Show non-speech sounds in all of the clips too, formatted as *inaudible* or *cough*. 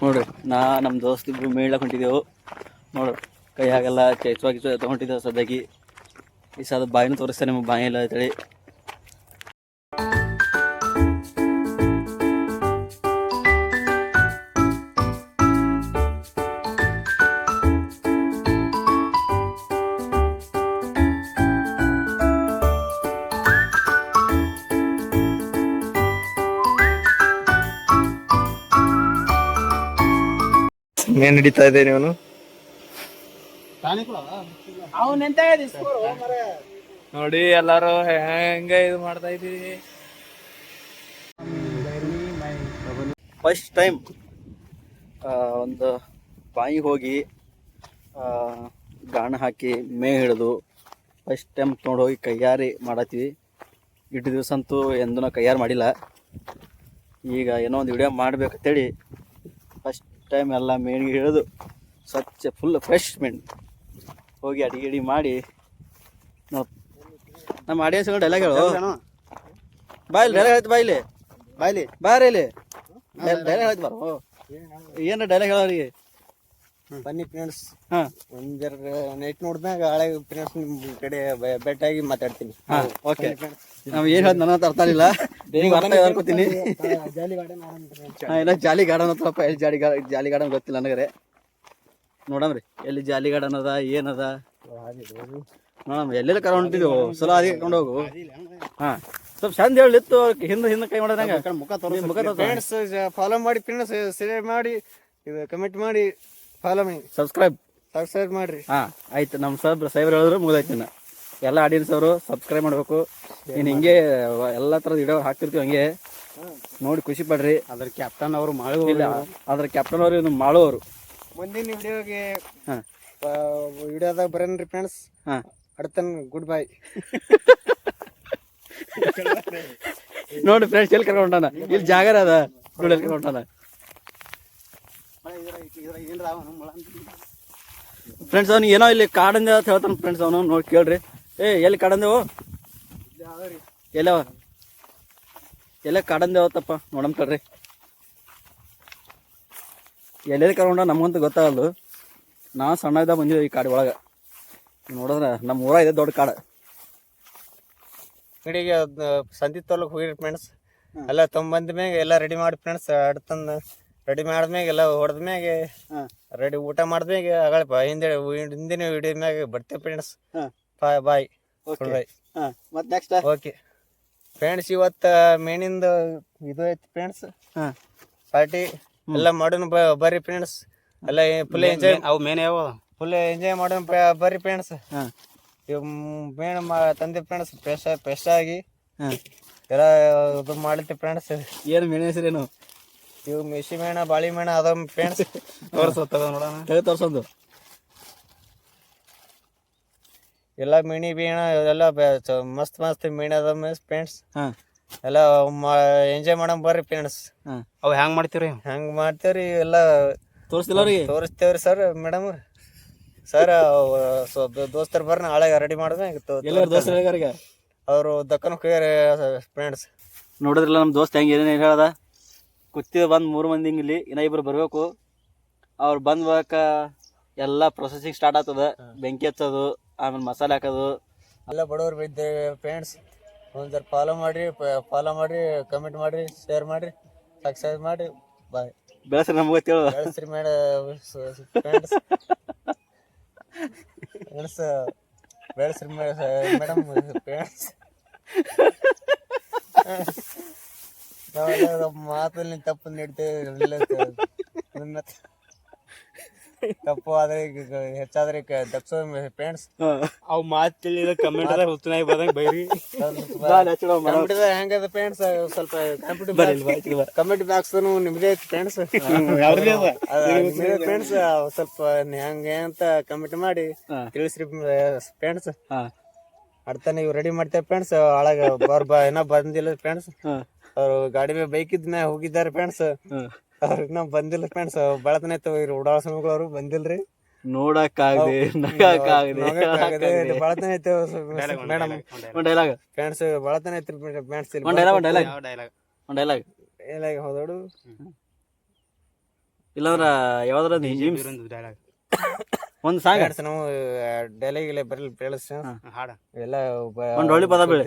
ನೋಡ್ರಿ, ನಾ ನಮ್ಮ ದೋಸ್ತ ಮೇಳಕ್ಕೆ ಹೊಂಟಿದ್ದೆವು ನೋಡ್ರಿ ಕೈಯಾಗೆಲ್ಲ ಚೈತ್ವಾಗಿ ತಗೊಂಡಿದ್ದೆವು ಸದ್ಯಕ್ಕೆ. ಈ ಸದ ಬಾಯಿನೂ ತೋರಿಸ್ತಾರೆ ನಿಮಗೆ ಬಾಯಿ ಇಲ್ಲ ಅಂತೇಳಿ. ಏನ್ ನಡೀತಾ ಇದೆ ನೀವು ನೋಡಿ ಎಲ್ಲಾರು ಹೆಂಗ ಇದು ಮಾಡ್ತಾ ಇದೀವಿ ಫಸ್ಟ್ ಟೈಮ್ ಒಂದು ಬಾಯಿ ಹೋಗಿ ಆ, ಗಾಣ ಹಾಕಿ ಮೇ ಹಿಡಿದು ಫಸ್ಟ್ ಟೈಮ್ ತೊಗೊಂಡು ಹೋಗಿ ಕೈಯಾರಿ ಮಾಡತ್ತೀವಿ. ಇಟ್ಟು ದಿವಸ ಅಂತೂ ಎಂದೂ ಕೈಯಾರು ಮಾಡಿಲ್ಲ. ಈಗ ಏನೋ ಒಂದು ವಿಡಿಯೋ ಮಾಡ್ಬೇಕಂತೇಳಿ ಫಸ್ಟ್ ಟೈಮ್ ಎಲ್ಲ ಮೀನಿಗೆ ಹಿಡಿದು ಸ್ವಚ್ಛ ಫುಲ್ ಫ್ರೆಶ್ ಮೆಣ್ ಹೋಗಿ ಅಡಿಗೆ ಗಿಡಿ ಮಾಡಿ. ನೋಡ್ ನಮ್ಮ ಆಡಿಯನ್ಸ್ಗಳು ಡೈಲಾಗ್ ಹೇಳು. ಬಾಯ್ಲಿ ಡೈಲಾಗ್ ಹೇಳ್ತಿ ಬಾಯ್ಲಿ ಬಾಯ್ಲಿ ಬಾರಿ ಇಲ್ಲಿ. ಡೈಲಾಗ್ ಹೇಳ್ತು ಬಾರೋ ಏನು ಡೈಲಾಗ್ ಹೇಳೋರಿಗೆ ಬನ್ನಿ ಫ್ರೆಂಡ್ಸ್ ಒಂದೆರಡು ನೈಟ್ ನೋಡಿದಾಗ ಹಳೆ ಫ್ರೆಂಡ್ಸ್ ನಿಮ್ ಕಡೆ ಬೆಟ್ಟಾಗಿ ಮಾತಾಡ್ತೀನಿ. ಓಕೆ ನಾವು ಏನು ಹೇಳಿ ನನ್ನ ಅರ್ಥ ಇಲ್ಲ. ಬೇಗ ಅರ್ಥ ಹೇಳ್ಕೊತೀನಿ. ಜಾಲಿ ಗಾರ್ಡನ್ ಇಲ್ಲ ಜಾಲಿ ಗಾರ್ಡನ್ ಹತ್ರಪ್ಪ ಎಲ್ಲಿ ಜಾಲಿ ಗಾ ಜಾಲಿ ಗಾರ್ಡನ್ ಗೊತ್ತಿಲ್ಲ ನನಗರೆ. ನೋಡಮ್ರಿ ಎಲ್ಲಿ ಜಾಲಿ ಗಾರ್ಡನ್ ಅದ? ಏನದ ನೋಡಮ್ ಎಲ್ಲೆಲ್ಲ ಕರ ಹೊಂಟಿದ್ವು ಸಲ ಅದೇ ಕರ್ಕೊಂಡು ಹೋಗು. ಹಾ. ಸ್ವಲ್ಪ ಚಂದ ಹೇಳಿತ್ತು ಹಿಂದೆ ಹಿಂದ ಕೈ ಮಾಡೋದಂಗ. ಮುಖ ಮುಖ ಫ್ರೆಂಡ್ಸ್ ಫಾಲೋ ಮಾಡಿ ಫ್ರೆಂಡ್ಸ್ ಶೇರ್ ಮಾಡಿ ಇದು ಕಮೆಂಟ್ ಮಾಡಿ. ಫಾಲೋ ಮಾಡಿ ಸಬ್ಸ್ಕ್ರೈಬ್ ಸಬ್ಸ್ಕ್ರೈಬ್ ಮಾಡ್ರಿ. ಹಾ ಆಯ್ತು. ನಮ್ಮ ಸಬ್ ಸೈಬರ್ ಹೇಳಿದ್ರು ಮುಗ್ದಾಯ್ತು ಇನ್ನ. ಎಲ್ಲ ಆಡಿಯನ್ಸ್ ಅವರು ಸಬ್ಸ್ಕ್ರೈಬ್ ಮಾಡಬೇಕು. ನೀನು ಹಿಂಗೆ ಎಲ್ಲ ಥರದ ವಿಡಿಯೋ ಹಾಕ್ತಿರ್ತೀವಿ ಹಂಗೆ. ನೋಡಿ ಖುಷಿ ಪಡ್ರಿ. ಅದ್ರ ಕ್ಯಾಪ್ಟನ್ ಅವರು ಇಲ್ಲ ಅದ್ರ ಕ್ಯಾಪ್ಟನ್ ಅವರು ಇನ್ನು ಮಾಡುವವರು ಮುಂದಿನ ವಿಡಿಯೋಗೆ ಹಾ. ವಿಡಿಯೋದಾಗ ಬರೇನ್ರಿ ಫ್ರೆಂಡ್ಸ್ ಹಾಂ. ಅಡ್ತನ್ ಗುಡ್ ಬೈ *laughs* ನೋಡಿ ಫ್ರೆಂಡ್ಸ್ ಎಲ್ಲಿ ಕರ್ಕೊಂಡಾನ ಇಲ್ಲಿ ಜಾಗರ ಅದ? ನೋಡಿ ಎಲ್ಲಿ ಕರ್ಕೊಂಡು ಹೊಂಟಾನ? ಫ್ರೆಂಡ್ಸ್ ಅವ್ನು ಏನೋ ಇಲ್ಲಿ ಕಾಡಂದೆ ಅಂತ ಹೇಳ್ತಾನೆ ಫ್ರೆಂಡ್ಸ್ ಅವನು ನೋಡಿ ಕೇಳ್ರಿ. ಏ ಎಲ್ಲಿ ಕಾಡಂದೇವು ಎಲ್ಲವ ಎಲ್ಲ ಕಾಡಂದೆ ಅವತ್ತಪ್ಪ ನೋಡಮ್ ಕಳ್ರಿ ಎಲ್ಲೆಲ್ಲಿ ಕರ್ಕೊಂಡ ನಮಗಂತೂ ಗೊತ್ತಾಗಲ್ಲ ನಾವು ಸಣ್ಣ ಇದ್ದಾಗ ಬಂದಿದ್ದೆ ಈ ಕಾಡಿ ಒಳಗೆ. ನೋಡಿದ್ರೆ ನಮ್ಮ ಊರ ಇದೆ ದೊಡ್ಡ ಕಾಡು. ಕಡೆಗೆ ಸಂದಿ ತೋಲಕ್ ಹೋಗಿರಿ ಫ್ರೆಂಡ್ಸ್ ಎಲ್ಲ ತೊಂಬಂದ ಮ್ಯಾಗ ಎಲ್ಲ ರೆಡಿ ಮಾಡಿ ಫ್ರೆಂಡ್ಸ್ ಅಡ್ತಂದ ರೆಡಿ ಮಾಡಿದ್ಮ್ಯಾಗ ಎಲ್ಲ ಹೊಡೆದ್ಮ್ಯಾಗ ಹಾಂ. ರೆಡಿ ಊಟ ಮಾಡಿದ್ಮ್ಯಾಗ ಆಗಳಪ್ಪ ಹಿಂದೆ ಹಿಂದಿನ ವಿಡಿಯೋ ಮ್ಯಾಗ ಬರ್ತೀವಿ ಫ್ರೆಂಡ್ಸ್ ಬಾಯ್ ಬಾಯ್ ಬಾಯ್ ಮತ್ತೆ ನೆಕ್ಸ್ಟ್ ಓಕೆ ಫ್ರೆಂಡ್ಸ್ ಇವತ್ತು ಮೇನಿಂದ ಇದು ಐತಿ ಫ್ರೆಂಡ್ಸ್ ಪಾರ್ಟಿ ಎಲ್ಲ ಮಾಡೋಣ ಬರ್ರಿ ಫ್ರೆಂಡ್ಸ್ ಎಲ್ಲ ಫುಲ್ ಎಂಜಾಯ್ ಅವು ಮೇನ್ ಯಾವ? ಫುಲ್ ಎಂಜಾಯ್ ಮಾಡೋಣ ಬರ್ರಿ ಫ್ರೆಂಡ್ಸ್ ಇವ್ ಮೇಣ ತಂದೆ ಫ್ರೆಂಡ್ಸ್ ಫ್ರೆಶ್ ಫ್ರೆಶ್ ಆಗಿ. ಎಲ್ಲ ಇದು ಮಾಡ್ತಿ ಫ್ರೆಂಡ್ಸ್ ಏನು ಮೇಣ ಹೆಸರೇನು? ಇವು ಮಿಶಿ ಮೇಣ ಬಾಳಿ ಮೇಣ ಅದ ಫ್ರೆಂಡ್ಸ್ ತೋರ್ಸತ್ತದ ನೋಡೋಣ. ತೆಗೆ ತೋರ್ಸೊಂದು. ಎಲ್ಲ ಮಿಣಿ ಬೀಣ ಎಲ್ಲ ಮಸ್ತ್ ಮಸ್ತ್ ಮೀಣ ಅದ ಮಿಸ್ ಪೇಂಟ್ಸ್ ಎಲ್ಲ ಎಂಜಾಯ್ ಮಾಡಮ್ ಬರ್ರಿ ಪೇಂಟ್ಸ್ ಅವ್ ಹೆಂಗ್ ಮಾಡ್ತೀವ್ರಿ ಹೆಂಗ್ ಮಾಡ್ತೇವ್ರಿ ಎಲ್ಲ ತೋರಿಸ್ತಿಲ್ಲ ರೀ ತೋರಿಸ್ತೇವ್ರಿ ಸರ್ ಮೇಡಮ್ ಸರ್ ದೋಸ್ತರ್ ಬರ್ರಿ ನಾಳೆ ರೆಡಿ ಮಾಡಿದ್ರೆ ಅವ್ರು ದಕ್ಕನ್ ದಕ್ಕನ ಫ್ರೆಂಡ್ಸ್ ನೋಡಿದ್ರಲ್ಲ ನಮ್ಮ ದೋಸ್ತ ಹೆಂಗೆ ಏನೇನು ಹೇಳದ? ಕುತ್ತಿದ ಬಂದು ಮೂರು ಮಂದಿ ಇಲ್ಲಿ ಇನ್ನ ಇಬ್ರು ಬರಬೇಕು. ಅವ್ರು ಬಂದ್ ಬಳಿಕ ಎಲ್ಲ ಪ್ರೊಸೆಸಿಂಗ್ ಸ್ಟಾರ್ಟ್ ಆಗ್ತದ. ಬೆಂಕಿ ಹಚ್ಚೋದು ಆಮೇಲೆ ಮಸಾಲೆ ಹಾಕೋದು. ಎಲ್ಲ ಬಡವ್ರು ಬಿದ್ದೆ ಫ್ರೆಂಡ್ಸ್ ಒಂದು ಜರ ಫಾಲೋ ಮಾಡಿರಿ ಫಾಲೋ ಮಾಡಿ ಕಮೆಂಟ್ ಮಾಡಿರಿ ಶೇರ್ ಮಾಡಿ ಸಬ್ಸ್ಕ್ರೈಬ್ ಮಾಡಿ ಬಾಯ್ ಬೆಳೆಸ್ರಿ ನಮ್ಗೆ ಗೊತ್ತೇಳು ಬೆಳೆಸ್ರಿ ಮೇಡ ಫ್ರೆಂಡ್ಸ್ ಫ್ರೆಂಡ್ಸ್ ಬೆಳೆಸ್ರಿ ಮೇಡಮ್ ಫ್ರೆಂಡ್ಸ್ *laughs* ನಾವೆಲ್ಲ ಮಾತಲ್ಲಿ ತಪ್ಪು ನೀಡ್ತೇವೆ ತಪ್ಪು ಆದ್ರೆ ಹೆಚ್ಚಾದ್ರೆ ದಪ್ಸೋ ಪೇಂಟ್ಸ್ ಅವ್ ಮಾತು ತಿಳಿದ ಕಮೆಂಟ್ ಅದ ಹುತ್ತನಾಗಿ ಬದಂಗ ಬೈರಿ. ಹೆಂಗದ ಪೇಂಟ್ಸ್ ಸ್ವಲ್ಪ ಕಂಪ್ಯೂಟರ್ ಕಮೆಂಟ್ ಬಾಕ್ಸ್ ನಿಮ್ದೇ ಐತಿ ಪೇಂಟ್ಸ್ ಫ್ರೆಂಡ್ಸ್ ಸ್ವಲ್ಪ ಹೆಂಗೆ ಅಂತ ಕಮೆಂಟ್ ಮಾಡಿ. ತಿಳಿಸ್ರಿ ಪೇಂಟ್ಸ್ ಅಡ್ತಾನೆ ಇವ್ ರೆಡಿ ಮಾಡ್ತೇವೆ ಪೇಂಟ್ಸ್ ಒಳಗ ಬರ್ ಬ ಏನೋ ಬಂದಿಲ್ಲ ಪೇಂಟ್ಸ್ ಅವ್ರು ಗಾಡಿ ಮೇಲೆ ಬೈಕ್ ಇದ್ನ ಹೋಗಿದ್ದಾರೆ ಫ್ರೆಂಡ್ಸ್ ಅವ್ರ ನಾವ್ ಇನ್ನೂ ಬಂದಿಲ್ಲ ಫ್ರೆಂಡ್ಸ್ ಬಳತನ ಇವ್ರು ಉಡಾಳ ಅವ್ರು ಬಂದಿಲ್ರಿ. ನೋಡಕ್ಕಾಗದೆ ನಗಕ್ಕಾಗದೆ ಸಾಂಗ್ ಐತೆ ಮೇಡಮ್ ಒಂದು ಡೈಲಾಗ್ ಫ್ರೆಂಡ್ಸ್ ಬಳತನ ಐತ್ರಿ ಫ್ರೆಂಡ್ಸ್ ಒಂದು ಡೈಲಾಗ್ ಒಂದು ಡೈಲಾಗ್ ಯಾವ ಡೈಲಾಗ್ ಒಂದು ಡೈಲಾಗ್ ಏನಾಗಿ ಹೋದೋಡು ಇಲ್ಲಾಂದ್ರ ಯಾವ್ದಾರ ಒಂದು ಸಾಂಗ್. ಫ್ರೆಂಡ್ಸ್ ನಾವು ಡೈಲಿ ಗಿಲೆ ಬರಲಿ ಪ್ಲೇಸ್ ಹಾಡ. ಎಲ್ಲ ಒಂದ್ ಒಳ್ಳೆ ಪದ ಬೀಳಿ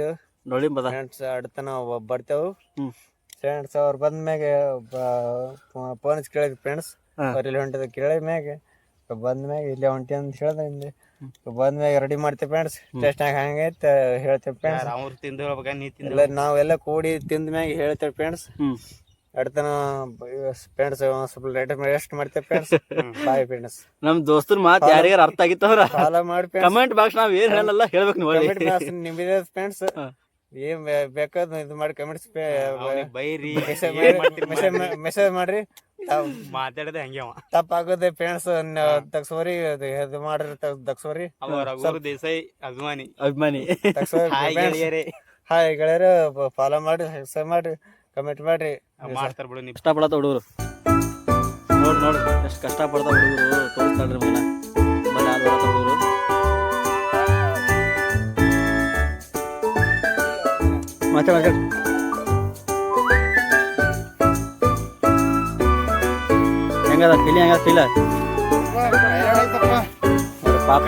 ಪದ ಫ್ರೆಂಡ್ಸ್ ಅಡ್ತನ ಬರ್ತೇವು. ಹ್ಮ್. ಫ್ರೆಂಡ್ಸ್ ಅವ್ರು ಬಂದ ಮ್ಯಾಗೆ ಫೋನ್ ಕೇಳಿದ್ ಫ್ರೆಂಡ್ಸ್. ಅವ್ರು ಇಲ್ಲಿ ಹೊಂಟಿದ ಕೇಳಿದ ಮ್ಯಾಗೆ. ಬಂದ ಮ್ಯಾಗ ಇಲ್ಲಿ ಹೊಂಟಿ ಅಂತ ಹೇಳ್ದ ಹಿಂದೆ. ಬಂದ ಮ್ಯಾಗ ರೆಡಿ ಮಾಡ್ತೇವೆ ಫ್ರೆಂಡ್ಸ್ ಟೇಸ್ಟ್ನಾಗ ಹಂಗೈತೆ ಹೇಳ್ತೇವೆ ಫ್ರೆಂಡ್ಸ್ ಅವ್ರು ತಿಂದು ಹೋಗ್ಬೇಕ ನೀ ತಿಂದು ನಾವೆಲ್ಲ ಕೂಡಿ ತಿಂದ ಮ್ಯಾಗ ಹೇಳ್ತೇವೆ ಫ್ರೆಂಡ್ಸ್ ಅಡ್ತನ ಫ್ರೆಂಡ್ಸ್ ಸ್ವಲ್ಪ ಲೇಟ್ ರೆಸ್ಟ್ ಮಾಡ್ತೇವೆ ಫ್ರೆಂಡ್ಸ್ ಬಾಯ್ ಫ್ರೆಂಡ್ಸ್ ನಮ್ ದೋಸ್ತರ ಮಾತು ಯಾರಿಗಾರ ಅರ್ಥ ಆಗಿತ್ತವ್ರ? ಫಾಲೋ ಮಾಡಿ ಕಮೆಂಟ್ ಬಾಕ್ಸ್ ನಾವ್ ಏನ್ ಹೇಳಲ್ಲ ಹೇಳ್ಬೇಕು ನೋಡಿ. ನಿಮ್ಮಿದೆ ಫ್ರೆಂಡ್ಸ್. ಏನ್ ಬೇ- ಬೇಕಾದ್ ಇದು ಮಾಡಿ ಕಮೆಂಟ್ಸ್ ಅವ್ನಿಗ್ ಬೈರಿ ಮೆಸೇಜ್ ಮಾಡ್ರಿ. ಮೆಸೇಜ್ ಮಾಡ್ರಿ. ಮಾತಾಡದೆ ಹಂಗೆ ಅವ. ತಪ್ಪಾಗೋದೆ ಫ್ರೆಂಡ್ಸ್ ತಗ್ಸೋರಿ ಇದು ಮಾಡ್ರಿ ತಗ್- ತಗ್ಸೋರಿ. ಅವ ರಘುವರ್ ದೇಸಾಯಿ ಅಭಿಮಾನಿ. ಅಭಿಮಾನಿ. ತಗ್ಸೋರಿ *laughs* ಹಾಯ್ ಗೆಳೆಯರೇ. ಹಾಯ್ ಗೆಳೆಯರ ಫಾಲೋ ಮಾಡಿ ಸಬ್ಸ್ಕ್ರೈಬ್ ಮಾಡ್ರಿ ಕಮೆಂಟ್ ಮಾಡ್ರಿ. ಮಾಡ್ತಾರ ಬಿಡು ನೀವು. ಕಷ್ಟ ಪಡತ್ತ ಹುಡುಗರು. ನೋಡ್ ನೋಡ್ರಿ ಎಷ್ಟು ಕಷ್ಟ ಪಡ್ತಾವ ಹುಡುಗರು ತೋರಿಸ್ತಾಳ್ರಿ ಮಗನ. ಬರೀ ಹಾಲು ಹುಡುಗರು. ಮಾತಾಡ ಹೆಂಗದ? ಫೀಲ್ ಹೆಂಗದ? ಫೀಲ್ ಪಾಪ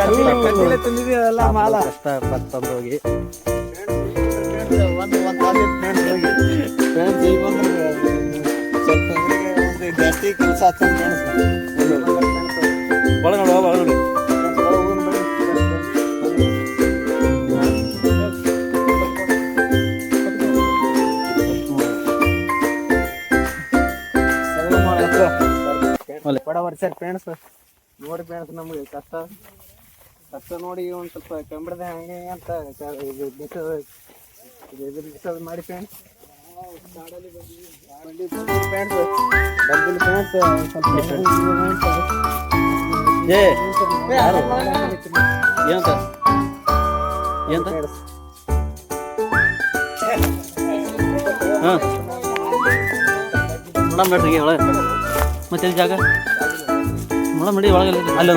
ಕಷ್ಟ ಪತ್ತಂದು ಹೋಗಿ. ಒಂದು ಒಂದು ಫ್ರೆಂಡ್ಸ್ ಈಗ ಸ್ವಲ್ಪ ಜಾಸ್ತಿ ಕೆಲಸ ಆಗ್ತದೆ ಬಡವರ್ ಸರ್ ಫ್ರೆಂಡ್ಸ್ ನೋಡಿ ಫ್ರೆಂಡ್ಸ್ ನಮಗೆ ಕಷ್ಟ. ಕಷ್ಟ ನೋಡಿ ಒಂದು ಸ್ವಲ್ಪ ಕಂಬಿಡ್ದೆ ಹಂಗೆ ಹಿಂಗೆ ಅಂತ ಕ- ಇದು ಬಿಸೋದು ಇದು ಇದು ಬಿಸೋದು ಮಾಡಿ ಫ್ರೆಂಡ್ಸ್ ಫ್ರೆಂಡ್ಸ್ ಬಂದಿಲ್ಲ ಫ್ರೆಂಡ್ಸ್ ಸ್ವಲ್ಪ ಏ ಯಾರು? ಏನಂತ? ಏನಂತ? ಹಾಂ. ನೋಡಮ್ ನೋಡ್ರಿ ಒಳಗೆ ಮತ್ತೆ ಎಲ್ಲಿ ಜಾಗ? ನೋಡಮ್ ನೋಡಿ ಒಳಗೆ ಎಲ್ಲಿ- ಅಲ್ಲೇ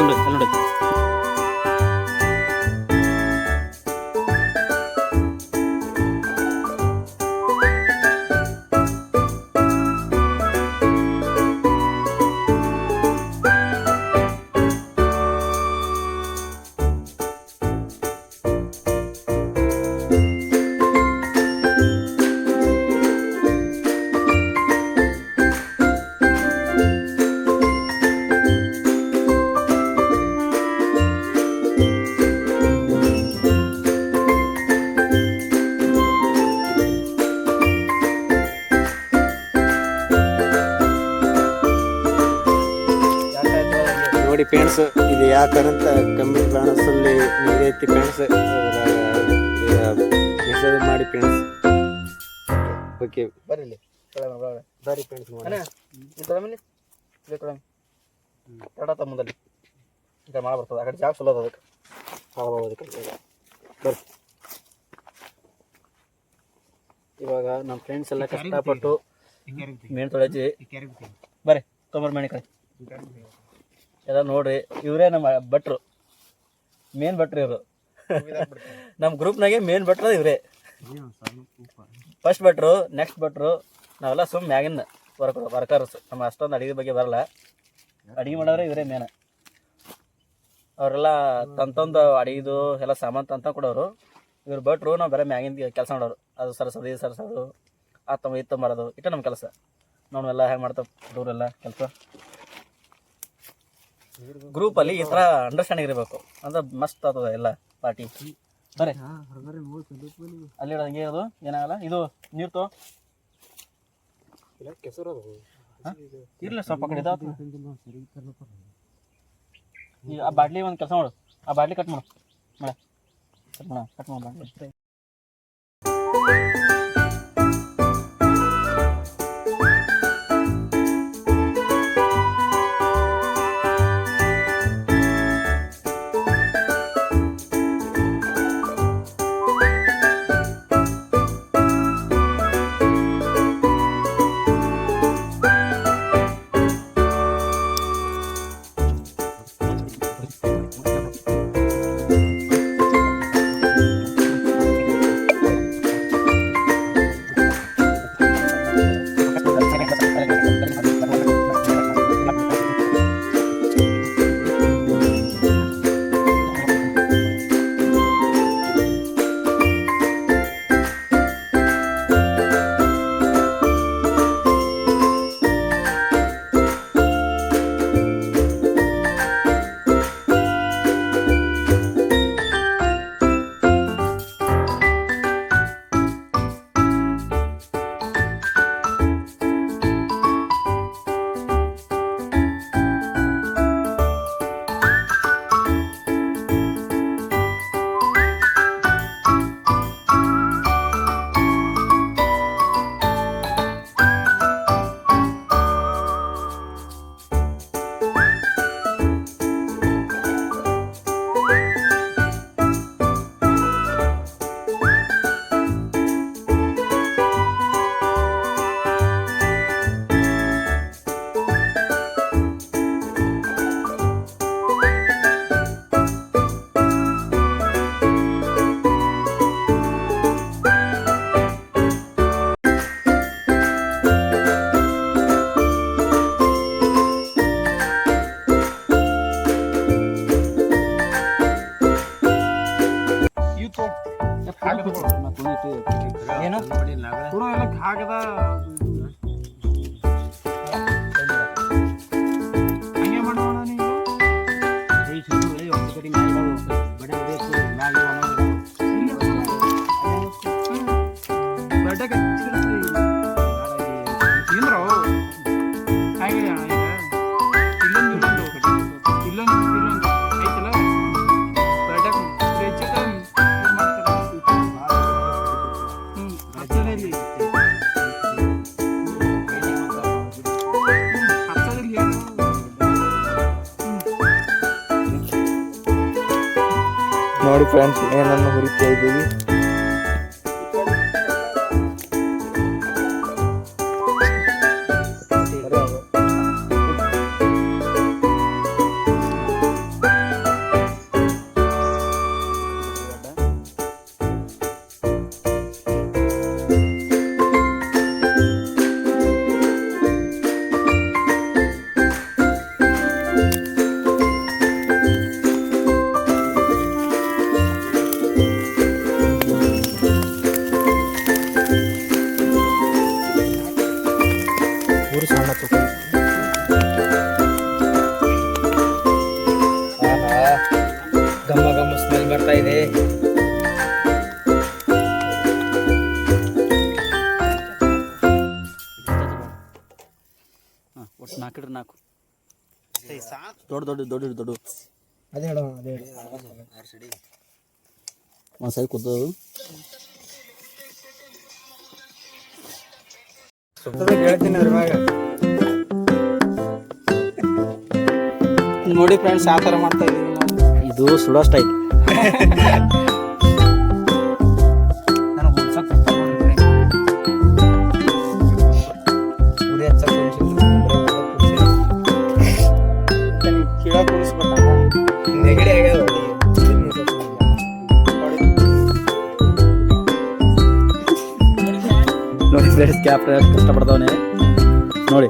ಯಾಕಂತ ಕಮ್ಮಿ ಬಾಣಸಲ್ಲಿ ನೀರೈತಿ ಫ್ರೆಂಡ್ಸ್ ಮೆಸೇಜ್ ಮಾಡಿ ಫ್ರೆಂಡ್ಸ್ ಓಕೆ ಬರ್ರಿ ಬರ್ರಿ ಫ್ರೆಂಡ್ಸ್ ಎಡ ಮುಂದಲ್ಲಿ. ಈ ಕಡೆ ಮಾಡ ಬರ್ತದೆ. ಆ ಕಡೆ ಜಾಗ ಚಲೋ ಅದ ಅದಕ್ಕೆ. ಅದಕ್ಕೆ ಬರ್ರಿ. ಇವಾಗ ನಮ್ಮ ಫ್ರೆಂಡ್ಸ್ ಎಲ್ಲ ಕಷ್ಟಪಟ್ಟು ಮೇಣ್ ತೊಳೆಜಿ ಬರ್ರಿ ತೊಂಬರ್ ಮಾಡಿ ಕಡೆ. ಎಲ್ಲ ನೋಡ್ರಿ, ಇವರೇ ನಮ್ಮ ಭಟ್ರು. ಮೇನ್ ಭಟ್ರು ಇವರು. *laughs* ನಮ್ಮ ಗ್ರೂಪ್ನಾಗೆ ಮೇನ್ ಭಟ್ರು ಇವರೇ. ಫಸ್ಟ್ ಭಟ್ರು ನೆಕ್ಸ್ಟ್ ಭಟ್ರು, ನಾವೆಲ್ಲ ಸುಮ್ಮ ಮ್ಯಾಗಿನ ವರ್ಕ್ ವರ್ಕರ್ಸ್ ನಮ್ಮ ಅಷ್ಟೊಂದು ಅಡಿಗೆ ಬಗ್ಗೆ ಬರಲ್ಲ. ಅಡಿಗೆ ಮಾಡೋರೆ ಇವರೇ ಮೇನ ಅವರೆಲ್ಲ ತಂತಂದು ಅಡಿಗೆದು ಎಲ್ಲ ಸಾಮಾನು ತಂತ ಕೊಡೋರು. ಇವ್ರು ಭಟ್ರು ನಾವು ಬರೀ ಮ್ಯಾಗಿನ ಕೆಲಸ ಮಾಡೋರು. ಅದು ಸರಸದು ಇದು ಸರಸೋದು ಆ ತಮ್ಮ ಇದು ಮಾಡೋದು. ಇಟ್ಟು ನಮ್ಮ ಕೆಲಸ. ನಾವೆಲ್ಲ ಹೆಂಗೆ ಮಾಡ್ತಾವೆ? ಹುಡುಗರೆಲ್ಲ ಕೆಲಸ? ಗ್ರೂಪಲ್ಲಿ ಈ ಥರ ಅಂಡರ್ಸ್ಟ್ಯಾಂಡಿಂಗ್ ಇರಬೇಕು. ಅಂದ್ರೆ ಮಸ್ತ್ ಆಗ್ತದೆ ಎಲ್ಲ ಪಾರ್ಟಿ ಬರ್ರಿ. ಅಲ್ಲಿ. ಹಂಗೆ ಅದು ಏನಾಗಲ್ಲ. ಇದು ನೀರು ತೋ ಇರ್ಲಿ ಸ್ವಲ್ಪ ಕಡೆ ಈ ಆ ಬಾಟ್ಲಿ ಒಂದು ಕೆಲಸ ಮಾಡು. ಆ ಬಾಟ್ಲಿ ಕಟ್ ಮಾಡು. ಮೇಡ ಕಟ್ ಮಾಡು ಕಟ್ ಮಾಡು ಬಾಟ್ಲಿ. ಫ್ರೆಂಡ್ಸ್ ಏನನ್ನು ಹುರಿತಾ ದೊಡ್ಡ ದೊಡ್ಡ ಅದೇ ಹೇಳೋ. ಅದೇ ಒಂದು ಸೈಡ್ ಕೂತದು ಹೇಳ್ತೀನಿ ಅದ್ರ ಮ್ಯಾಗ ನೋಡಿ ಫ್ರೆಂಡ್ಸ್ ಆ ಥರ ಮಾಡ್ತಾ ಇದೀವಿ ನಾವು. ಇದು ಸುಡೋ ಸ್ಟೈಲ್ *laughs* ಫ್ರೆಂಡ್ಸ್ ಕ್ಯಾಪ್ಟನ್ ಎಷ್ಟು ಕಷ್ಟಪಡ್ತಾವನೆ ನೋಡಿ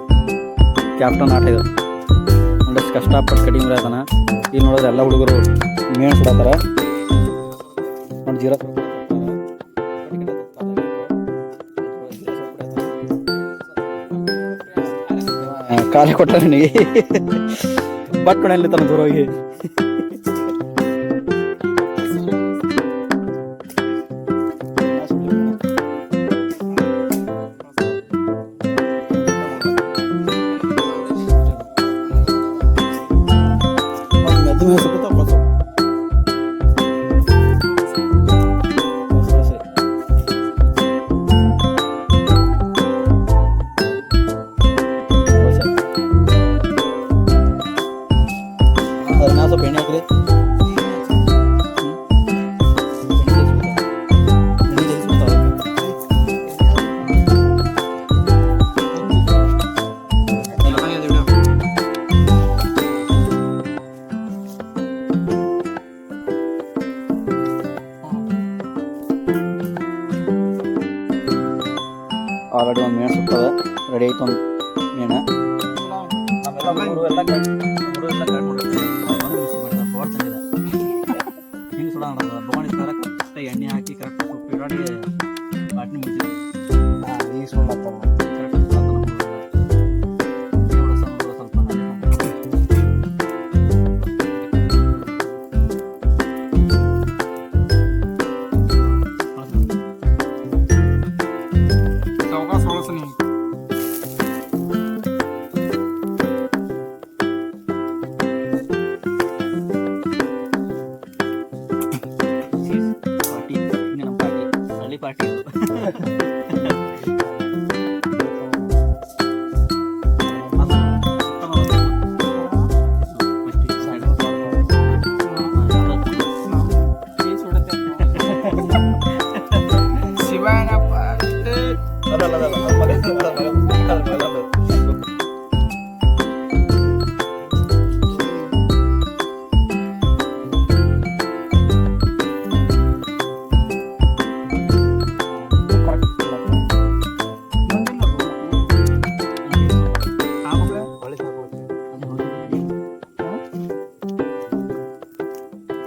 ಕ್ಯಾಪ್ಟನ್ ಆಟ ಇದು. ನೋಡಿ ಎಷ್ಟು ಕಷ್ಟಪಟ್ಟು ಕಟಿಂಗ್ ಇರತಾನ ಈಗ ನೋಡಿದ್ರೆ ಎಲ್ಲ ಹುಡುಗರು ಮೇಣ್ ಸುಡತ್ತಾರ ನೋಡಿ, ಜೀರಾ. ಕಾಲಿ ಕೊಟ್ಟ ನನಗೆ. ಬಟ್ ಮನೆಯಲ್ಲಿ ತನ್ನ ದೂರ ಹೋಗಿ.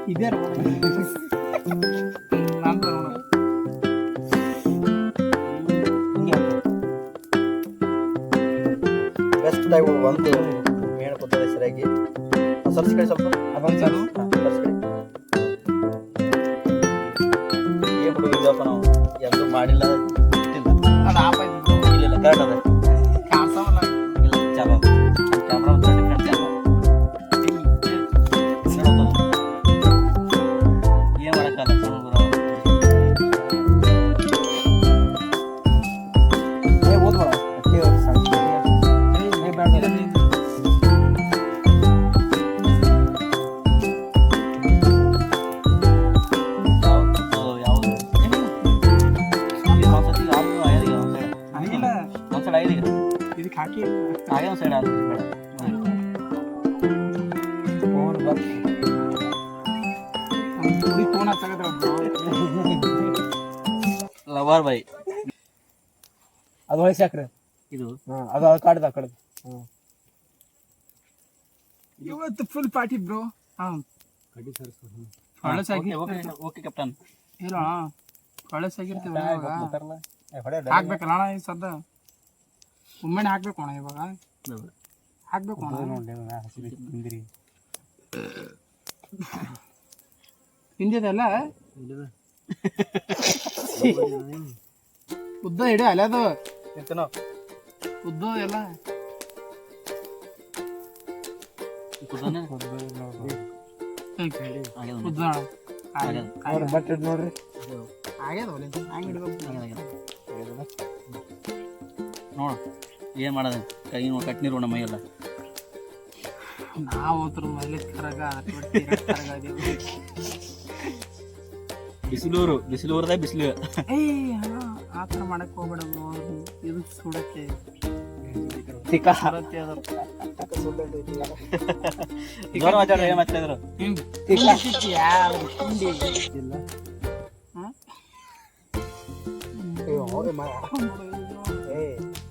ಇದೇ ನಾನು ನೋಡೋಣ ಬೆಸ್ಟ್ ಒಂದು ಮೇಣ ಪುತ್ತರ ಹೆಸರಾಗಿ ಸ್ವಲ್ಪ ಅದೊಂದು ಒಂದು ಸೈಡ್ ಐದಿಗೆ ಇದಕ್ಕೆ ಹಾಕಿ ಹಾಗೆ ಒಂದು ಸೈಡ್ ಅದು ಬೇಡ ಫೋನ್ ಬಂತು ಹುಡುಗಿ ಫೋನ್ ಹಚ್ಚಾಕತ್ರ ಲವರ್ ಬೈ ಅದು ಹೊಳಿಸಿ ಹಾಕ್ರಿ ಇದು ಹಾಂ ಅದು ಅದು ಕಾಡ್ದ ಆ ಕಡೆ ಹಾಂ ಇವತ್ತು ಫುಲ್ ಪಾರ್ಟಿ ಬ್ರೋ ಹಾಂ ಹೊಳಸಾಗಿ ಓಕೆ ಓಕೆ ಕ್ಯಾಪ್ಟನ್ ಇಲ್ಲ ಹೊಳಸಾಗಿರ್ತೀವಿ ಹಾಕ್ಬೇಕಲ್ಲ ಅಣ್ಣ ಈ ಸದ್ದ ಒಮ್ಮೆನೆ ಹಾಕ್ಬೇಕು ಅಣ್ಣ ಇವಾಗ ಹಾಕ್ಬೇಕು ಅಣ್ಣ ಹಿಂದಿದಲ್ಲ ಉದ್ದ ಹಿಡಿ ಅಲ್ಲ ಅದು ಇರ್ತೇನೋ ಉದ್ದ ಎಲ್ಲ ಕುದಾನೆ ಹ್ಮ್. ಉದ್ದ ಆಗ್ಯದ. ಬಟ್ ನೋಡ್ರಿ ಆಗ್ಯದ ಒಲೆ ಹಂಗೆ ಹಿಡ್ಬೇಕು ನೋಡು ಏನು ಮಾಡೋದು? ಕೈ ನೋಡಿ ಕಟ್ ನೀರು ನಮ್ಮ ಮೈಯೆಲ್ಲ. ನಾವು ಒಂಥರ ಮೈಲಿ ಕರಗ ಬಿಸಿಲೂರು ಬಿಸಿಲೂರದ ಬಿಸಿಲು. ಆ ಥರ ಮಾಡಕ್ಕೆ ಹೋಗ್ಬೇಡ. ಇದು ಸುಡಕ್ಕೆ. ಸುಡತ್ತೆ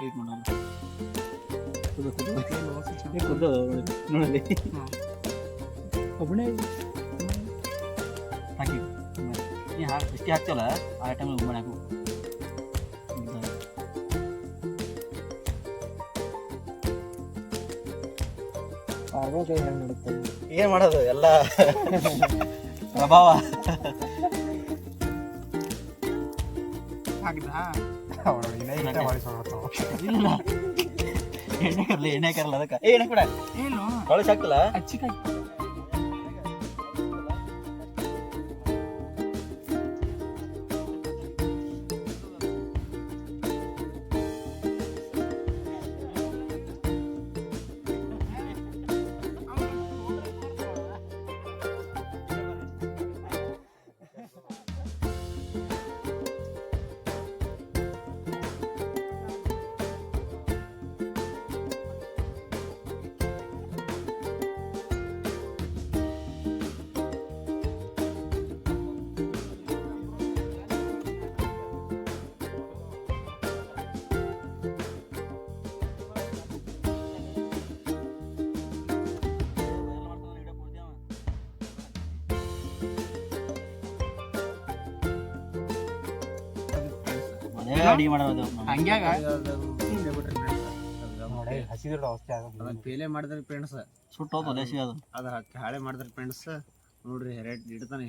ವೇಟ್ ಮಾಡೋಣ. ಕೂದ ಕೂದ ಕೂದ ನೋಡಲಿ ಒಬ್ಬನೇ ಹಾಕಿ. ನೀ ಹಾಕಿ ಹಾಕ್ತಲ್ಲ? ಆ ಟೈಮಲ್ಲಿ ಉಮ್ಮೆ ಹಾಕು. ಹೆಂಗೆ ನಡುತ್ತೆ ಏನು ಮಾಡೋದು? ಎಲ್ಲ ಪ್ರಭಾವ. ಇಲ್ಲ. ಎಣ್ಣೆ ಕರ್ಲಿ ಎಣ್ಣೆ ಕರಲ್ಲ ಅದಕ್ಕೆ. ಏ ಎಣ್ಣೆ ಕೂಡ. ಏನು? ಬಳಸಿ ಹಾಕ್ತಲ್ಲ ಹಚ್ಚಿಕಾಯಿ ಅಡಿಗೆ ಮಾಡೋದು. ಹಂಗ್ಯಾಗ? ಪೇಲೆ ಮಾಡಿದ್ರೆ ಫ್ರೆಂಡ್ಸ್ ಸುಟ್ಟೋದು ಲೇಸಿ ಅದು. ಅದ ಹಾಳೆ ಮಾಡಿದ್ರೆ ಫ್ರೆಂಡ್ಸ್ ನೋಡ್ರಿ ಹೆರಡ್ ಇಡ್ತಾನೆ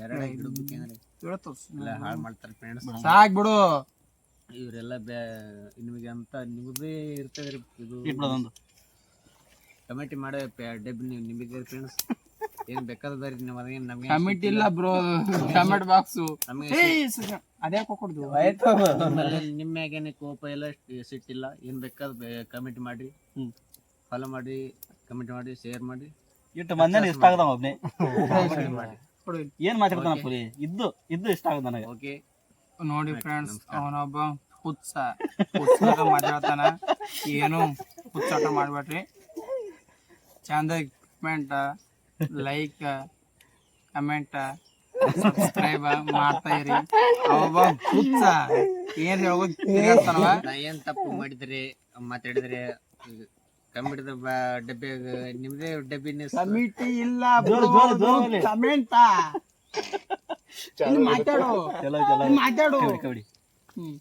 ಹೆರಡ ಇಡ್ಬೇಕೇನ್ರಿ ಇವತ್ತು ಎಲ್ಲ ಹಾಳು ಮಾಡ್ತಾರೆ ಫ್ರೆಂಡ್ಸ್ ಸಾಕ್ ಬಿಡು. ಇವರೆಲ್ಲ ಬ್ಯಾ ನಿಮಗೆ ಅಂತ ನಿಮ್ಮದೇ ಇರ್ತದ್ರಿ ಇದು. ಇಟ್ಬಿಡೋದೊಂದು. ಕಮಿಟಿ ಮಾಡೋ ಡಬ್ಬಿ ನೀವು ನಿಮಗೆ ಫ್ರೆಂಡ್ಸ್ ಏನ್ ಬೇಕಾದ ನಿಮ್ಮ ನೀವು ಅದೇನ್ ನಮ್ಗೆ ಕಮಿಟಿ ಇಲ್ಲ ಬ್ರೋ ಕಮೆಂಟ್ ಬಾಕ್ಸ್ ನಮಗೆ ಅದೇ ಕೊಡ್ದು? ನಿಮ್ಮ ಮ್ಯಾಗೇನೆ ಕೋಪ ಇಲ್ಲ ಸ್ಟ್- ಸಿಟ್ಟಿಲ್ಲ ಏನ್ ಬೇಕಾದ ಕಮೆಂಟ್ ಮಾಡ್ರಿ. ಫಾಲೋ ಮಾಡಿ ಕಮೆಂಟ್ ಮಾಡಿ ಶೇರ್ ಮಾಡಿ ಇಟ್ಟು ಮಂದಿನ ಇಷ್ಟ ಆಗದ ಒಬ್ನೇ? *laughs* ಏನ್ ಮಾತಾಡ್ತಾನ ಪುರಿ? ಇದ್ದು ಇದ್ದು ಇಷ್ಟ ಆಗದ ನನಗೆ. ಓಕೆ ನೋಡಿ ಫ್ರೆಂಡ್ಸ್ ಅವನೊಬ್ಬ ಹುಚ್ಚ. ಹುಚ್ಚಾಟ ಮಾತಾಡ್ತಾನ. ಏನು? ಹುಚ್ಚಾಟ ಮಾಡ್ಬೇಡ್ರಿ. ಚಂದ ಸಸ್ಪೆಂಟ್ ಲೈಕ್ ಕಮೆಂಟ್ ಸಬ್ಸ್ಕ್ರೈಬ್ ಮಾಡ್ತಾ ಇರಿ. ಅವ ಹುಚ್ಚ. ಏನ್ ಹೇಳೋದು ತಿರ್ಗಾಡ್ತಾನವ? ನಾ ಏನ್ ತಪ್ಪು ಮಾಡಿದ್ರಿ ಮಾತಾಡಿದ್ರಿ ಕಮಿಟಿದ ಡಬ್ಬಿ ನಿಮ್ದೇ ಡಬ್ಬಿ ಕಮಿಟಿ ಇಲ್ಲ. ಕಮೆಂಟ್ ಮಾತಾಡು. ಮಾತಾಡು. ಹ್ಮ್.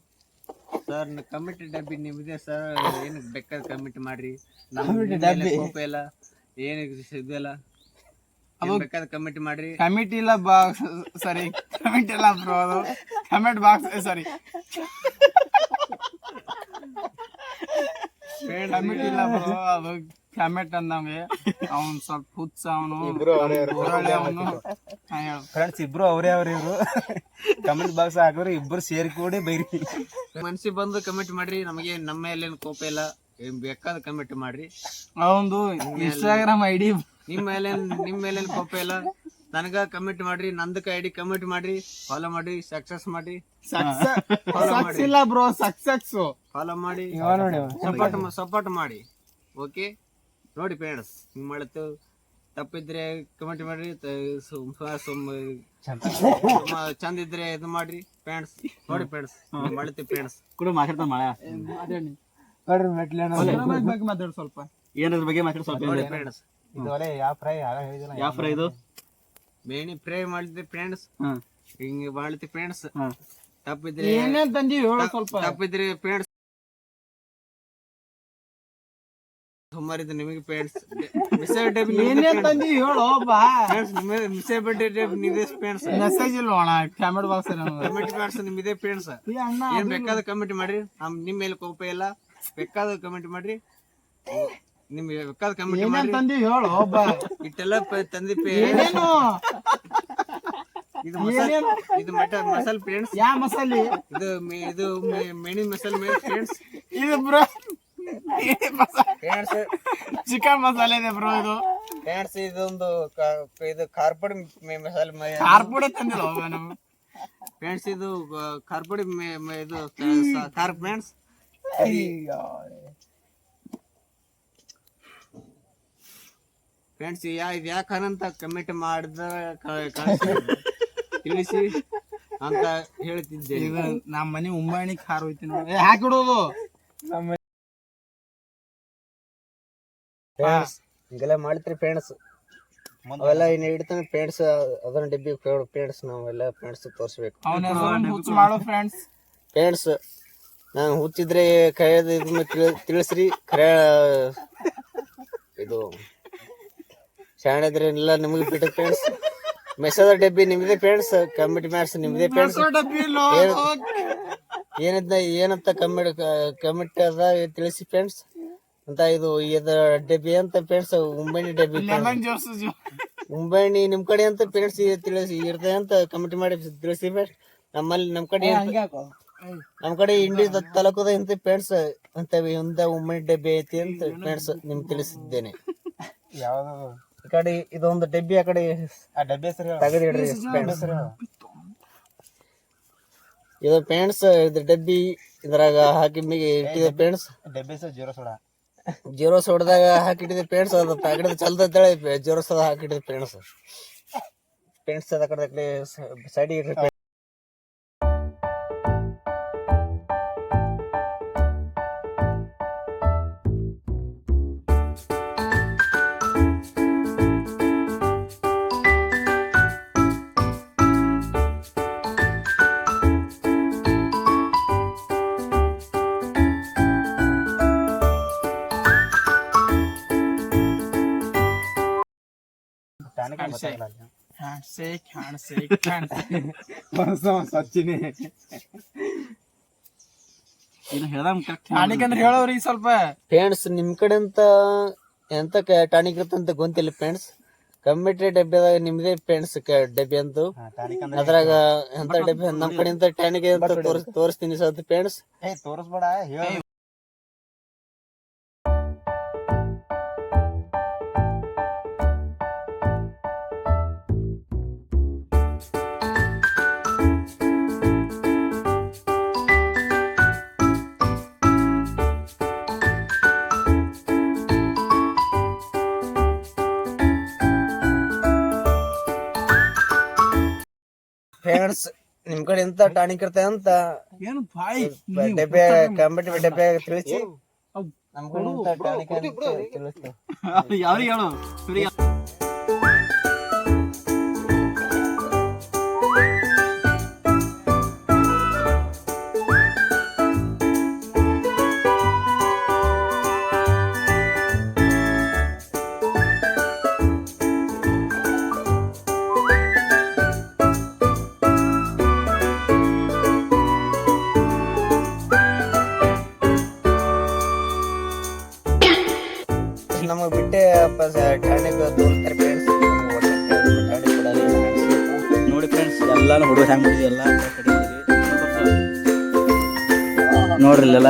ಸರ್ ಕಮಿಟಿ ಡಬ್ಬಿ ನಿಮ್ದೇ ಸರ್ ಏನಕ್ಕೆ ಬೇಕಾದ ಕಮಿಟಿ ಮಾಡ್ರಿ? ನಮ್ಮ ಡಬ್ಬಿ. ಕೋಪ ಇಲ್ಲ ಏನ್ ಇದೆಲ್ಲ ಅದು- ಬೇಕಾದ್ರೆ ಕಮಿಟಿ ಮಾಡ್ರಿ. ಕಮಿಟಿ ಇಲ್ಲ ಬಾಕ್ಸ್ ಸರಿ ಕಮಿಟಿ ಇಲ್ಲ ಬ್ರೋ ಅದು. ಕಮೆಂಟ್ ಬಾಕ್ಸ್ ಸಾರಿ ಕಮಿಟಿ ಇಲ್ಲ ಬ್ರೋ ಅದು. ಕಮೆಂಟ್ ಅಂದಂಗೆ ಅವನ್ ಸ್ವಲ್ಪ ಹುಚ್ಚ ಅವನು. ಅವನು. ಫ್ರೆಂಡ್ಸ್ ಇಬ್ರು ಅವರೇ ಅವ್ರ ಇವ್ರು. ಕಮೆಂಟ್ ಬಾಕ್ಸ್ ಹಾಕಿದ್ರೆ ಇಬ್ರು ಸೇರಿ ಕೂಡಿ ಬೈರಿ. ಮನ್ಸಿಗೆ ಬಂದು ಕಮೆಂಟ್ ಮಾಡ್ರಿ. ನಮಗೆ ನಮ್ಮ ಮೇಲೆ ಏನ್ ಕೋಪ ಇಲ್ಲ. ಏನ್ ಕಮೆಂಟ್ ಮಾಡ್ರಿ. ಅವಂದು ಇನ್ಸ್ಟಾಗ್ರಾಮ್ ಐ ಡಿ ನಿಮ್ ಮೇಲೆ ನಿಮ್ ಮೇಲೆ ಕೋಪ ಇಲ್ಲ. ನನಗ ಕಮಿಟ್ ಮಾಡ್ರಿ ನಂದಕ ಐಡಿ ಕಮಿಟ್ ಮಾಡ್ರಿ ಫಾಲೋ ಮಾಡಿ ಸಕ್ಸಸ್ ಮಾಡಿ ಸಕ್ಸಸ್ ಇಲ್ಲ ಬ್ರೋ ಸಕ್ಸಸ್ ಫಾಲೋ ಮಾಡಿ ನೋಡಿ ಸಪೋರ್ಟ್ ಸಪೋರ್ಟ್ ಮಾಡಿ. ಓಕೆ ನೋಡಿ ಫ್ರೆಂಡ್ಸ್ ನಿಮ್ ಮಾಡತ್ತು ತಪ್ಪಿದ್ರೆ ಕಮೆಂಟ್ ಮಾಡ್ರಿ ಸುಮ್- ಸುಮ್- ಸುಮ್ಮ ಚಂದ ಇದ್ರೆ ಇದು ಮಾಡ್ರಿ. ಫ್ರೆಂಡ್ಸ್ ನೋಡಿ ಫ್ರೆಂಡ್ಸ್ ಮಾಡತ್ತಿ ಫ್ರೆಂಡ್ಸ್ ಕೂಡ ಮಾತಾಡ್ತಾ ಮಾಡ. ನೋಡ್ರಿ ಮೆಟ್ಲೇನ ಬಗ್ಗೆ ಮಾತಾಡ್ ಸ್ವಲ್ಪ. ಏನಾದ್ರ ಬಗ್ಗೆ ಮಾತಾಡಿ ಸ್ವಲ್ಪ? ಫ್ರೆಂಡ್ಸ್ ಇದು ಒಲೆ ಯಾವ ಫ್ರೈ ಆಗ ಹೇಳಿದಿಲ್ಲ. ಯಾವ ಫ್ರೈ ಇದು? ಬೇಣಿ ಫ್ರೈ ಮಾಡಿದ್ರಿ ಫ್ರೆಂಡ್ಸ್. ಹ್ಮ್ ಹಿಂಗ್ ಮಾಡ್ತಿ ಫ್ರೆಂಡ್ಸ್. ಹ್ಮ್ ತಪ್ಪಿದ್ರೆ ಏನೇನ್ ತಂದಿ ಹೇಳು ಸ್ವಲ್ಪ. ತಪ್ಪಿದ್ರೆ ಫ್ರೆಂಡ್ಸ್. ನಿಮಗೆ ಫ್ರೆಂಡ್ಸ್. ಹೇಳು ಬಾ ಫ್ರೆಂಡ್ಸ್ ಮೆಸೇಜ್ ಇಲ್ಲ ಅಣ್ಣ ಕಮೆಂಟ್ ಬಾಕ್ಸ್ ಫ್ರೆಂಡ್ಸ್. ಏನ್ ಬೇಕಾದ ಕಮೆಂಟ್ ಮಾಡ್ರಿ. ನಮ್ ನಿಮ್ ಮೇಲೆ ಕೋಪ ಇಲ್ಲ. ಬೇಕಾದ ಕಮೆಂಟ್ ಮಾಡ್ರಿ. ನಿಮ್ಗೆ ಬೇಕಾದ ಕಮಿಟಿ ಏನೇನ್ ಮಾಡ್ರಿ. ತಂದಿ ಹೇಳು ಒಬ್ಬ. ಇಟ್ಟೆಲ್ಲ ಪ- ತಂದಿ ಪೇ ಏನೇನು? ಇದು ಮಸಾಲೆ? ಇದು ಮಟ ಮಸಾಲ ಫ್ರೆಂಡ್ಸ್ ಯಾ ಮಸಾಲೆ? ಇದು ಮೆ- ಇದು ಮೆ- ಮೆಣಿ ಮಸಾಲ ಮೇಲೆ ಫ್ರೆಂಡ್ಸ್ ಇದು ಬ್ರೋ ಫ್ರೆಂಡ್ಸ್ ಚಿಕನ್ ಮಸಾಲೆ ಇದೆ ಬ್ರೋ ಇದು. ಫ್ರೆಂಡ್ಸ್ ಇದೊಂದು ಕ- ಇದು ಕಾರ್ಪೊಡಿ ಮಸಾಲೆ ಖಾರ ಪುಡಿ ತಂದಿಲ್ಲ ಒಬ್ಬ ನಾವು ಫ್ರೆಂಡ್ಸ್ ಇದು ಕಾರ್ಪೊಡಿ ಇದು ಕಾರ್ ಫ್ರೆಂಡ್ಸ್ ಫ್ರೆಂಡ್ಸ್ ಯಾ ಇದು ಅಂತ ಕಮೆಂಟ್ ಮಾಡಿದ ಕಳಿಸಿ. ತಿಳಿಸಿ ಅಂತ ಹೇಳ್ತಿದ್ದೆ. ಇದು ನಮ್ಮ ಮನೆ ಉಂಬಾಣಿ ಖಾರ ಹೋಯ್ತಿ ನೋಡಿ. ಹಾಕಿಡೋದು ಹಿಂಗೆಲ್ಲ ಮಾಡ್ತೀರಿ ಫ್ರೆಂಡ್ಸ್ ಅವೆಲ್ಲ ಇನ್ನು ಇಡ್ತಾನೆ ಫ್ರೆಂಡ್ಸ್ ಅದನ್ನ ಡಬ್ಬಿ ಫ್ರೆಂಡ್ಸ್ ನಾವೆಲ್ಲ ಫ್ರೆಂಡ್ಸ್ ತೋರಿಸ್ಬೇಕು. ಅವನ ಹೆಸರು ಹುಚ್ಚು ಮಾಡೋ ಫ್ರೆಂಡ್ಸ್ ಫ್ರೆಂಡ್ಸ್ ನಾನು ಹುಚ್ಚಿದ್ರೆ ಕೈಯದ ಇದನ್ನ ತಿಳ್- ತಿಳಿಸ್ರಿ. ಖರೆ ಇದು ಶಾಣೆದ್ರೆ ನಿಮ್ಗೆ ನಿಮಗೆ ಬಿಟ್ಟ ಫ್ರೆಂಡ್ಸ್ ಮೆಸದ ಡಬ್ಬಿ ನಿಮ್ದೇ ಫ್ರೆಂಡ್ಸ್ ಕಮಿಟಿ ಮ್ಯಾಟ್ಸ್ ನಿಮ್ದೇ ಫ್ರೆಂಡ್ಸ್ ಏನಂತ ಏನಂತ ಕಮಿಟಿ ಕಮಿಟಿ ಅದ ತಿಳಿಸಿ ಫ್ರೆಂಡ್ಸ್ ಅಂತ ಇದು ಇದ ಡಬ್ಬಿ ಅಂತ ಫ್ರೆಂಡ್ಸ್ ಉಂಬಣಿ ಡಬ್ಬಿ ಉಂಬಣಿ ನಿಮ್ ಕಡೆ ಅಂತ ಫ್ರೆಂಡ್ಸ್ ತಿಳಿಸಿ ಇರ್ತದೆ ಅಂತ ಕಮಿಟಿ ಮಾಡಿ ತಿಳಿಸಿ ಫ್ರೆಂಡ್ಸ್ ನಮ್ಮಲ್ಲಿ ನಮ್ ಕಡೆ ನಮ್ ಕಡೆ ಇಂಡಿ ತಲಕದ ಇಂತ ಫ್ರೆಂಡ್ಸ್ ಅಂತ ಇಂದ ಉಮ್ಮನಿ ಡಬ್ಬಿ ಐತಿ ಅಂತ ಫ್ರೆಂಡ್ಸ್ ನಿಮ್ಗೆ ತಿಳಿಸಿದ್ದೇನೆ. *laughs* ಯಾವ್ದು ಕಡೆ ಇದೊಂದು ಡಬ್ಬಿ ಆ ಕಡೆ ಆ ಡಬ್ಬಿ ಹೆಸರು. ತೆಗೆದಿಡ್ರಿ. ಇದು ಪೇಂಟ್ಸ್ ಇದ್ರ ಡಬ್ಬಿ ಇದ್ರಾಗ ಹಾಕಿ ಇಟ್ಟಿದ ಪೇಂಟ್ಸ್ ಡಬ್ಬಿ ಹೆಸರು ಜೀರೋ ಸೋಡಾ. ಜೀರೋ ಸೋಡದಾಗ ಹಾಕಿಟ್ಟಿದ ಪೇಂಟ್ಸ್ ಅದು ತಗಡಿದ ಚಲ್ದ ಜೀರೋ ಸೋದ ಹಾಕಿಟ್ಟಿದ ಪೇಂಟ್ಸ್ ಪೇಂಟ್ಸ್ ಅದ ಕಡೆ ಸೈಡ್ ಇಡ್ರಿ ಸಚ್ಚಿನಿ *laughs* ಕರೆಕ್ಟ್ ಟಾನಿಕ್ ಅಂದ್ರೆ ಹೇಳೋರಿ ಸ್ವಲ್ಪ. ಫ್ರೆಂಡ್ಸ್ ನಿಮ್ ಕಡೆ ಅಂತ ಎಂತ ಟಾನಿಕ್ ಇರುತ್ತಂತ ಗೊತ್ತಿಲ್ಲ ಫ್ರೆಂಡ್ಸ್. ಕಮ್ಮಿಟಿ ಡಬ್ಬಿದಾಗ ನಿಮ್ದೇ ಫ್ರೆಂಡ್ಸ್ ಡಬ್ಬಿ ಅಂತು ಅದ್ರಾಗ ಎಂತ ಡಬ್ಬಿ ನಮ್ ಕಡೆ ಅಂತ ಟಾನಿಕ್ ಅಂತ ತೋರಿಸ್ ತೋರಿಸ್ತೀನಿ ಸರ್ ಫ್ರೆಂಡ್ಸ್. ತೋರಿಸ್ಬೇಡ ಹೇಳ. ಫ್ರೆಂಡ್ಸ್ ನಿಮ್ ಕಡೆ ಎಂತ ಟಾನಿಕ್ ಇರ್ತದೆ ಅಂತ? ಏನು ಬಾಯಿ ಡಬ್ಬೆ ಕಂಬಟಿ ಡಬ್ಬೆ ತಿಳಿಸಿ. ನಮ್ ಕಡೆ ಎಂತ ಟಾನಿಕ್ ತಿಳಿಸ್ತಾರೆ *laughs* ಯಾರಿಗೆ ಹೇಳು? ಬಿಟ್ಟೆ ಟಾನಿಕ್ ತೋರ್ತಾರೆ ಫ್ರೆಂಡ್ಸ್ ನೋಡಿ ಫ್ರೆಂಡ್ಸ್ ಎಲ್ಲಾನು ಹುಡುಗ ಹ್ಯಾಂಗ್ ಮಾಡಿದ್ವಿ ಎಲ್ಲ ನೋಡ್ರಿ ಇಲ್ಲೆಲ್ಲ.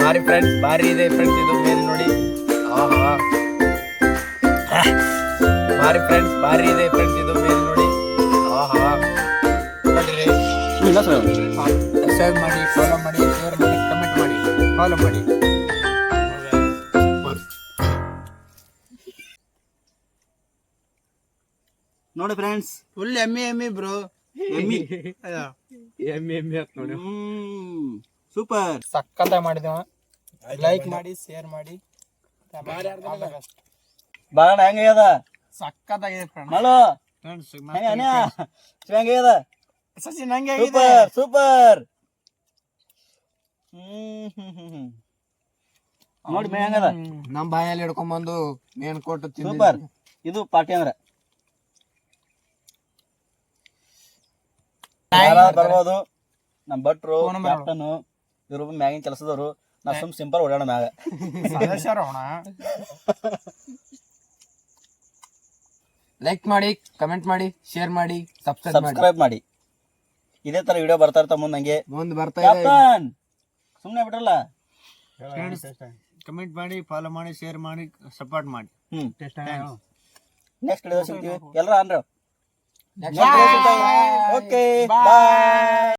ಭಾರಿ ಫ್ರೆಂಡ್ಸ್ ಭಾರಿ ಇದೆ ಫ್ರೆಂಡ್ಸ್ ಇದು ಮೇಲೆ ನೋಡಿ. ಆಹಾ. ಭಾರಿ ಫ್ರೆಂಡ್ಸ್ ಭಾರಿ ಇದೆ ಫ್ರೆಂಡ್ಸ್ ಇದು ಮೇಲೆ ನೋಡಿ. ಆಹಾ. ನೋಡ್ರಿ. ಸಬ್ಸ್ಕ್ರೈಬ್ ಮಾಡಿ ಫಾಲೋ ಫಾಲೋ ಮಾಡಿ. ನೋಡಿ ಫ್ರೆಂಡ್ಸ್ ಫುಲ್ ಎಮ್ಮಿ ಎಮ್ಮಿ ಬ್ರೋ ಎಮ್ಮಿ. ಎಮ್ಮಿ ಎಮ್ಮಿ ಅಂತ ನೋಡಿ. ಸೂಪರ್ ಸಕ್ಕತ್ತ ಮಾಡಿದೇವ ಲೈಕ್ ಮಾಡಿ ಶೇರ್ ಮಾಡಿ. ಬಾಳ ಹೆಂಗದ ಸಕ್ಕತ್ತಾಗಿದೆ ಫ್ರೆಂಡ್ ಮಲೋ ಫ್ರೆಂಡ್ಸ್ ಹೆಂಗ ಅನ್ಯ ಹೆಂಗದ ಸಸಿ ನಂಗೆ ಸೂಪರ್ ಸೂಪರ್ ನೋಡಿ ಮೇ ಹೆಂಗದ. ನಮ್ ಬಾಯಲ್ಲಿ ಹಿಡ್ಕೊಂಡ್ಬಂದು ಮೇನ್ ಕೊಟ್ಟು ಸೂಪರ್. ಇದು ಪಾರ್ಟಿ ಅಂದ್ರ. ಬರ್ಬೋದು. ನಮ್ ಭಟ್ರು ಕ್ಯಾಪ್ಟನ್ ಇವರು ಮ್ಯಾಗಿನ ಕೆಲಸದವ್ರು. ನಾ ಸುಮ್ ಸಿಂಪಲ್ ಓಡಾಡ ಮ್ಯಾಗ. ಲೈಕ್ *laughs* ಮಾಡಿ ಕಮೆಂಟ್ ಮಾಡಿ ಶೇರ್ ಮಾಡಿ ಸಬ್ಸ್ಕ್ರೈಬ್ ಮಾಡಿ ಸಬ್ಸ್ಕ್ರೈಬ್ ಮಾಡಿ. ಇದೇ ತರ ವಿಡಿಯೋ ಬರ್ತಾ ಇರ್ತಾ ಮುಂದೆ ನಂಗೆ ಮುಂದೆ ಬರ್ತಾ ಇದೆ ಬಿಡಲ್ಲ ಸುಮ್ನೆ ಬಿಟ್ರಲ್ಲ ಕಮೆಂಟ್ ಮಾಡಿ ಫಾಲೋ ಮಾಡಿ ಶೇರ್ ಮಾಡಿ ಸಪೋರ್ಟ್ ಮಾಡಿ. ಹ್ಮ್. ನೆಕ್ಸ್ಟ್ ವಿಡಿಯೋ ಸಿಗ್ತೀವಿ. ಎಲ್ಲರೂ ಅಂದ್ರೆ ಓಕೆ ಬಾಯ್